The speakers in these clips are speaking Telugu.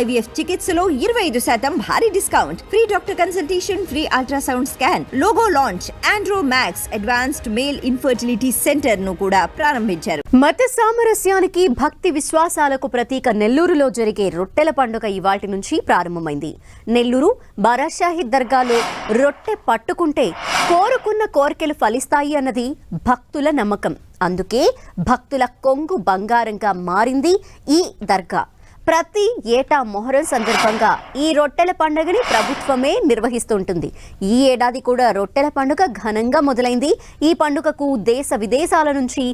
ఐవీఎఫ్ చికిత్సలో ఇరవై ఐదు శాతం భారీ discount. Free doctor consultation free ultrasound scan logo launch Andro Max advanced male infertility సెంటర్ను కూడా ప్రారంభించారు. మత సామరస్యానికి భక్తి విశ్వాసాలకు ప్రతీక నెల్లూరులో జరిగే రొట్టెల పండుగ ఇవాటి నుంచి ప్రారంభమైంది. నెల్లూరు బారాషాహిద్ దర్గాలో రొట్టె పట్టుకుంటే కోరుకున్న కోరికలు ఫలిస్తాయి అన్నది భక్తుల నమ్మకం. అందుకే భక్తుల కొంగు బంగారంగా మారింది ఈ దర్గా. ప్రతి ఏటా మొహరం సందర్భంగా ఈ రొట్టెల పండుగని ప్రభుత్వమే నిర్వహిస్తుంటుంది. ఈ ఏడాది కూడా రొట్టెల పండుగ ఘనంగా మొదలైంది. ఈ పండుగకు దేశ విదేశాల నుంచి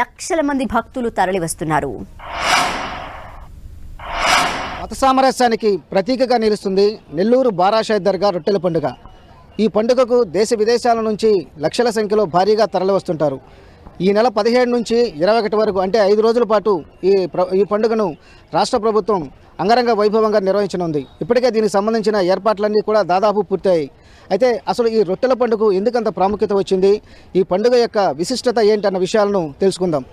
లక్షల మంది భక్తులు తరలివస్తున్నారు. మత సామరస్యానికి ప్రతీకగా నిలుస్తుంది నెల్లూరు బారాషాయ్ దర్గా రొట్టెల పండుగ. ఈ పండుగకు దేశ విదేశాల నుంచి లక్షల సంఖ్యలో భారీగా తరలివస్తుంటారు. ఈ నెల పదిహేడు నుంచి ఇరవై ఒకటి వరకు అంటే ఐదు రోజుల పాటు ఈ ప్ర ఈ పండుగను రాష్ట్ర ప్రభుత్వం అంగరంగ వైభవంగా నిర్వహించనుంది. ఇప్పటికే దీనికి సంబంధించిన ఏర్పాట్లన్నీ కూడా దాదాపు పూర్తయ్యాయి. అయితే అసలు ఈ రొట్టెల పండుగ ఎందుకంత ప్రాముఖ్యత వచ్చింది? ఈ పండుగ యొక్క విశిష్టత ఏంటన్న విషయాలను తెలుసుకుందాం.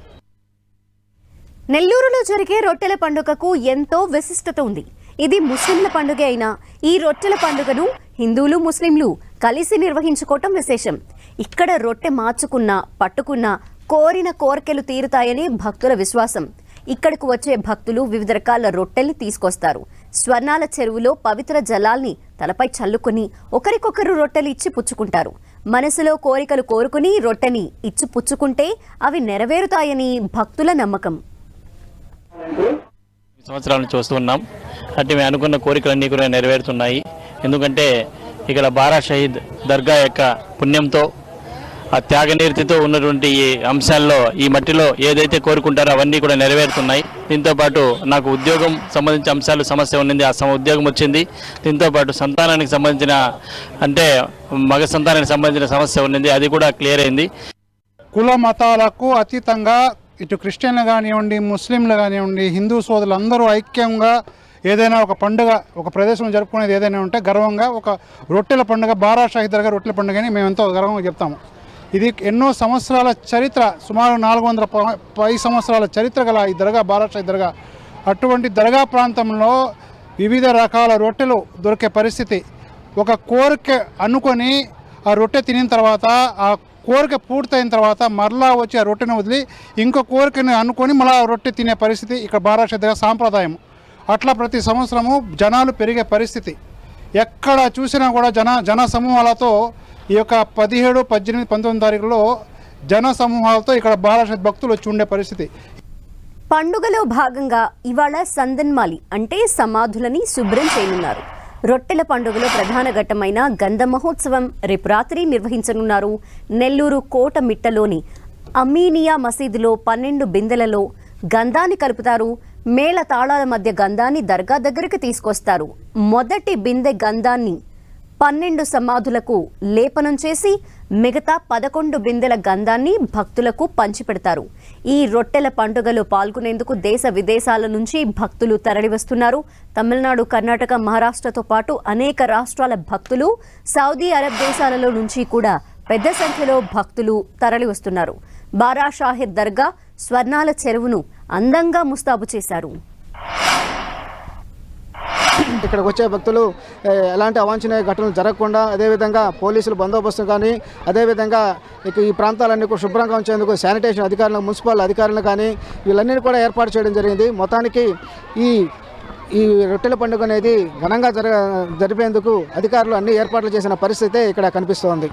నెల్లూరులో జరిగే రొట్టెల పండుగకు ఎంతో విశిష్టత ఉంది. ఇది ముస్లింల పండుగ అయినా ఈ రొట్టెల పండుగను హిందువులు ముస్లింలు కలిసి నిర్వహించుకోవటం విశేషం. ఇక్కడ రొట్టె మార్చుకున్నా పట్టుకున్నా కోరిన కోరికలు తీరుతాయని భక్తుల విశ్వాసం. ఇక్కడకు వచ్చే భక్తులు వివిధ రకాల రొట్టెల్ని తీసుకొస్తారు. స్వర్ణాల చెరువులో పవిత్ర జలాల్ని తలపై చల్లుకుని ఒకరికొకరు రొట్టెలు ఇచ్చి పుచ్చుకుంటారు. మనసులో కోరికలు కోరుకుని రొట్టెని ఇచ్చి పుచ్చుకుంటే అవి నెరవేరుతాయని భక్తుల నమ్మకం. సంవత్సరాలు చూస్తూ ఉన్నాం. అంటే మేము అనుకున్న కోరికలన్నీ కూడా నెరవేరుతున్నాయి. ఎందుకంటే ఇక్కడ బారా షహీద్ దర్గా యొక్క పుణ్యంతో ఆ త్యాగనీర్తితో ఉన్నటువంటి ఈ అంశాల్లో ఈ మట్టిలో ఏదైతే కోరుకుంటారో అవన్నీ కూడా నెరవేరుతున్నాయి. దీంతో పాటు నాకు ఉద్యోగం సంబంధించిన అంశాలు సమస్య ఉన్నది ఆ సమ ఉద్యోగం వచ్చింది. దీంతో పాటు సంతానానికి సంబంధించిన అంటే మగ సంతానానికి సంబంధించిన సమస్య ఉన్నది అది కూడా క్లియర్ అయింది. కుల మతాలకు అతీతంగా ఇటు క్రిస్టియన్లు కానివ్వండి ముస్లింలు కానివ్వండి హిందూ సోదరులు అందరూ ఐక్యంగా ఏదైనా ఒక పండుగ ఒక ప్రదేశంలో జరుపుకునేది ఏదైనా ఉంటే గర్వంగా ఒక రొట్టెల పండుగ బారా షాహి రొట్టెల పండుగని మేము ఎంతో గర్వంగా చెప్తాము. ఇది ఎన్నో సంవత్సరాల చరిత్ర సుమారు నాలుగు వందల ప- పై సంవత్సరాల చరిత్ర గల ఈ దర్గా బారా దర్గా. అటువంటి దర్గా ప్రాంతంలో వివిధ రకాల రొట్టెలు దొరికే పరిస్థితి. ఒక కోరిక అనుకొని ఆ రొట్టె తినిన తర్వాత ఆ కోరిక పూర్తయిన తర్వాత మరలా వచ్చి ఆ రొట్టెను వదిలి ఇంకో కోరికను అనుకొని మళ్ళీ ఆ రొట్టె తినే పరిస్థితి ఇక్కడ బారాషద్గా సాంప్రదాయం అట్లా ప్రతి సంవత్సరము జనాలు పెరిగే పరిస్థితి. ఎక్కడ చూసినా కూడా జన జన సమూహాలతో ఈ యొక్క పదిహేడు పద్దెనిమిది పంతొమ్మిది తారీఖులో జన సమూహాలతో ఇక్కడ బారాషద్ భక్తులు వచ్చి ఉండే పరిస్థితి. పండుగలో భాగంగా ఇవాళ సందన్మాలి అంటే సమాధులని శుభ్రం చేయనున్నారు. రొట్టెల పండుగలో ప్రధాన ఘట్టమైన గంధ మహోత్సవం రేపు రాత్రి నిర్వహించనున్నారు. నెల్లూరు కోట మిట్టలోని అమీనియా మసీదులో పన్నెండు బిందెలలో గంధాన్ని కలుపుతారు. మేళ తాళాల మధ్య గంధాన్ని దర్గా దగ్గరికి తీసుకొస్తారు. మొదటి బిందె గంధాన్ని పన్నెండు సమాధులకు లేపనం చేసి మిగతా పదకొండు బిందెల గంధాన్ని భక్తులకు పంచిపెడతారు. ఈ రొట్టెల పండుగలో పాల్గొనేందుకు దేశ విదేశాల నుంచి భక్తులు తరలివస్తున్నారు. తమిళనాడు కర్ణాటక మహారాష్ట్రతో పాటు అనేక రాష్ట్రాల భక్తులు సౌదీ అరబ్ దేశాలలో నుంచి కూడా పెద్ద సంఖ్యలో భక్తులు తరలివస్తున్నారు. బారా షాహిద్ దర్గా స్వర్ణాల చెరువును అందంగా ముస్తాబు చేశారు. ఇక్కడికి వచ్చే భక్తులు ఎలాంటి అవాంఛనీయ ఘటనలు జరగకుండా అదేవిధంగా పోలీసులు బందోబస్తు కానీ అదేవిధంగా ఇక ఈ ప్రాంతాలన్నీ కూడా శుభ్రంగా ఉంచేందుకు శానిటేషన్ అధికారులు మున్సిపల్ అధికారులు కానీ వీళ్ళన్నీ కూడా ఏర్పాటు చేయడం జరిగింది. మొత్తానికి ఈ ఈ రొట్టెల పండుగ అనేది ఘనంగా జరిపేందుకు అధికారులు అన్ని ఏర్పాట్లు చేసిన పరిస్థితే ఇక్కడ కనిపిస్తోంది.